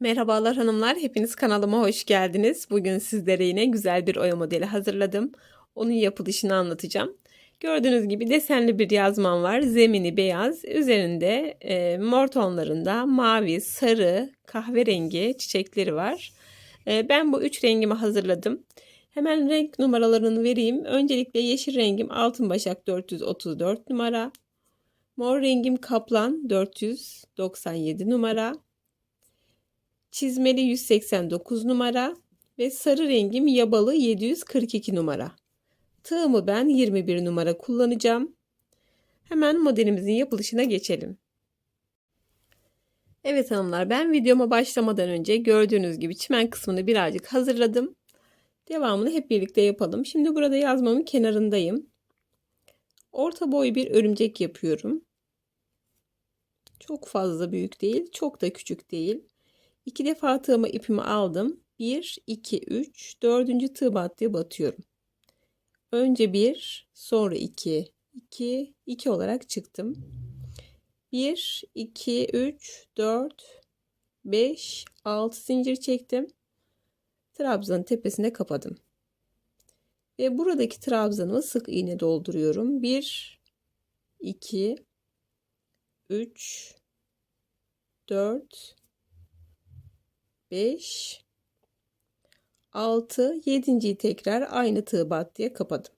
Merhabalar hanımlar, hepiniz kanalıma hoş geldiniz. Bugün sizlere yine güzel bir oya modeli hazırladım. Onun yapılışını anlatacağım. Gördüğünüz gibi desenli bir yazmam var. Zemini beyaz, üzerinde e, mor tonlarında mavi, sarı, kahverengi çiçekleri var. E, ben bu üç rengimi hazırladım. Hemen renk numaralarını vereyim. Öncelikle yeşil rengim altın başak 434 numara. Mor rengim kaplan 497 numara. Çizmeli 189 numara ve sarı rengim yabalı 742 numara. Tığımı ben 21 numara kullanacağım. Hemen modelimizin yapılışına geçelim. Evet hanımlar ben videoma başlamadan önce gördüğünüz gibi çimen kısmını birazcık hazırladım. Devamını hep birlikte yapalım. Şimdi burada yazmamın kenarındayım. Orta boy bir örümcek yapıyorum. Çok fazla büyük değil, çok da küçük değil. İki defa tığıma ipimi aldım. 1, 2, 3, dördüncü tığ battıya batıyorum. Önce 1, sonra 2, 2, 2 olarak çıktım. 1, 2, 3, 4, 5, 6 zincir çektim. Trabzanın tepesine kapadım. Ve buradaki trabzanımı sık iğne dolduruyorum. 1, 2, 3, 4, 5 6 7.yi tekrar aynı tığ battıya kapadım.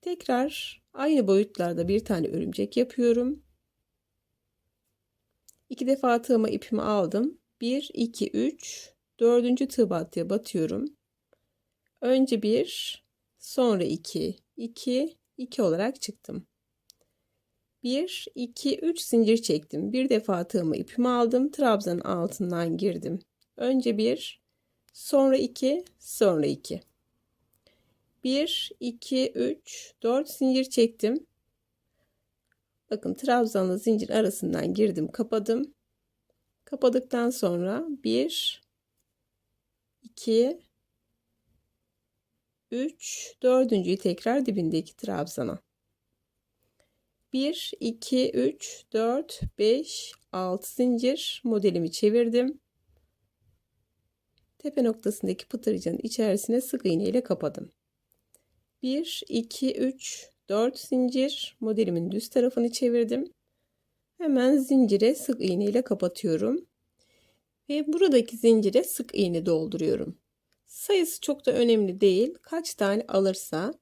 Tekrar aynı boyutlarda bir tane örümcek yapıyorum. İki defa tığıma ipimi aldım. 1 2 3 dördüncü tığ battıya batıyorum. Önce 1 sonra 2 2 2 olarak çıktım. 1, 2, 3 zincir çektim. Bir defa tığımı ipimi aldım. Trabzanın altından girdim. Önce 1, sonra 2, sonra 2. 1, 2, 3, 4 zincir çektim. Bakın trabzanla zincir arasından girdim, kapadım. Kapadıktan sonra 1, 2, 3, dördüncüyü tekrar dibindeki trabzana. 1, 2, 3, 4, 5, 6 zincir modelimi çevirdim. Tepe noktasındaki pıtırcının içerisine sık iğne ile kapadım. 1, 2, 3, 4 zincir modelimin düz tarafını çevirdim. Hemen zincire sık iğne ile kapatıyorum. Ve buradaki zincire sık iğne dolduruyorum. Sayısı çok da önemli değil. Kaç tane alırsa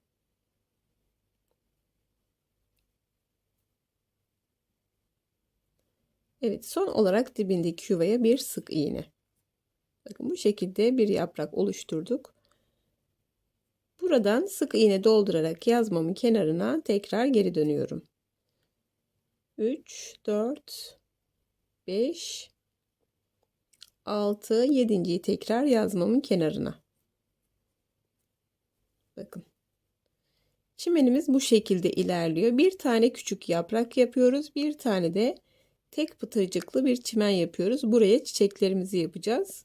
Evet son olarak dibindeki yuvaya bir sık iğne. Bakın bu şekilde bir yaprak oluşturduk. Buradan sık iğne doldurarak yazmamın kenarına tekrar geri dönüyorum. 3, 4, 5, 6, 7.yi tekrar yazmamın kenarına. Bakın. Çimenimiz bu şekilde ilerliyor. Bir tane küçük yaprak yapıyoruz. Bir tane de tek pıtırcıklı bir çimen yapıyoruz. Buraya çiçeklerimizi yapacağız.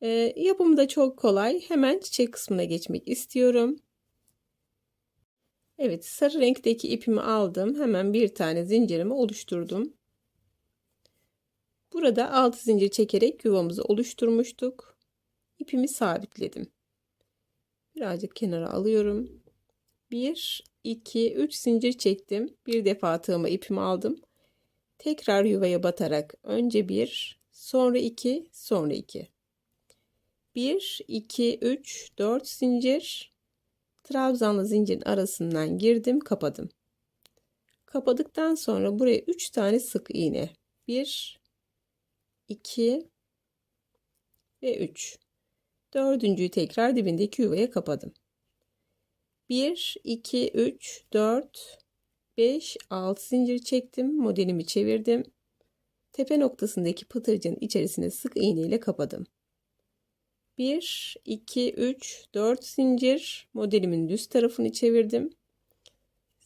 E, yapımı da çok kolay. Hemen çiçek kısmına geçmek istiyorum. Evet sarı renkteki ipimi aldım. Hemen bir tane zincirimi oluşturdum. Burada 6 zincir çekerek yuvamızı oluşturmuştuk. İpimi sabitledim. Birazcık kenara alıyorum. 1, 2, 3 zincir çektim. Bir defa tığıma ipimi aldım. Tekrar yuvaya batarak önce bir, sonra iki, sonra iki. Bir, iki, üç, dört zincir. Trabzanlı zincirin arasından girdim, kapadım. Kapadıktan sonra buraya üç tane sık iğne. Bir, iki ve üç. Dördüncüyü tekrar dibindeki yuvaya kapadım. 1, 2, 3, 4, 5 6 zincir çektim modelimi çevirdim. Tepe noktasındaki pıtırcının içerisine sık iğne ile kapadım. 1 2 3 4 zincir modelimin düz tarafını çevirdim.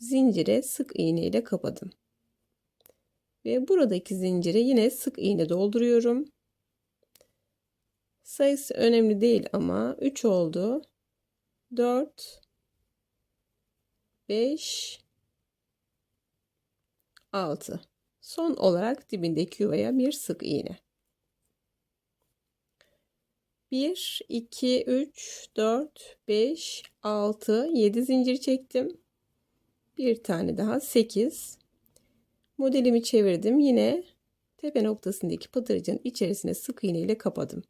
Zincire sık iğne ile kapadım. Ve buradaki zincire yine sık iğne dolduruyorum. Sayısı önemli değil ama 3 oldu. 4 5 6. Son olarak dibindeki yuvaya bir sık iğne. 1, 2, 3, 4, 5, 6, 7 zincir çektim. Bir tane daha 8. Modelimi çevirdim. Yine tepe noktasındaki pıtırcığın içerisine sık iğne ile kapadım.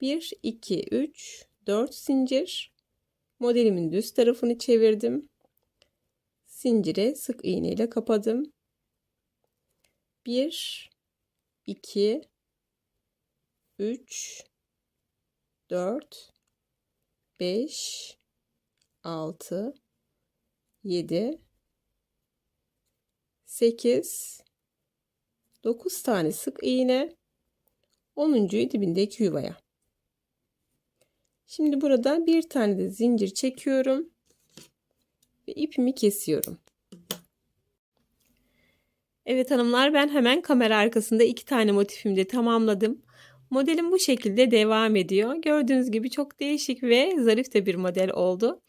1, 2, 3, 4 zincir. Modelimin düz tarafını çevirdim. Zincire sık iğne ile kapadım. 1, 2, 3, 4, 5, 6, 7, 8, 9 tane sık iğne, 10.yu dibindeki yuvaya. Şimdi burada bir tane de zincir çekiyorum ve ipimi kesiyorum. Evet hanımlar ben hemen kamera arkasında iki tane motifimi de tamamladım. Modelim bu şekilde devam ediyor. Gördüğünüz gibi çok değişik ve zarif de bir model oldu.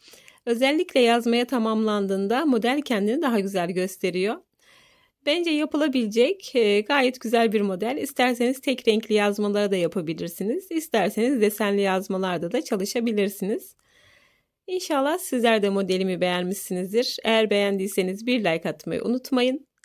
Özellikle yazmaya tamamlandığında model kendini daha güzel gösteriyor. Bence yapılabilecek e, gayet güzel bir model. İsterseniz tek renkli yazmalara da yapabilirsiniz. İsterseniz desenli yazmalarda da çalışabilirsiniz. İnşallah sizler de modelimi beğenmişsinizdir. Eğer beğendiyseniz bir like atmayı unutmayın.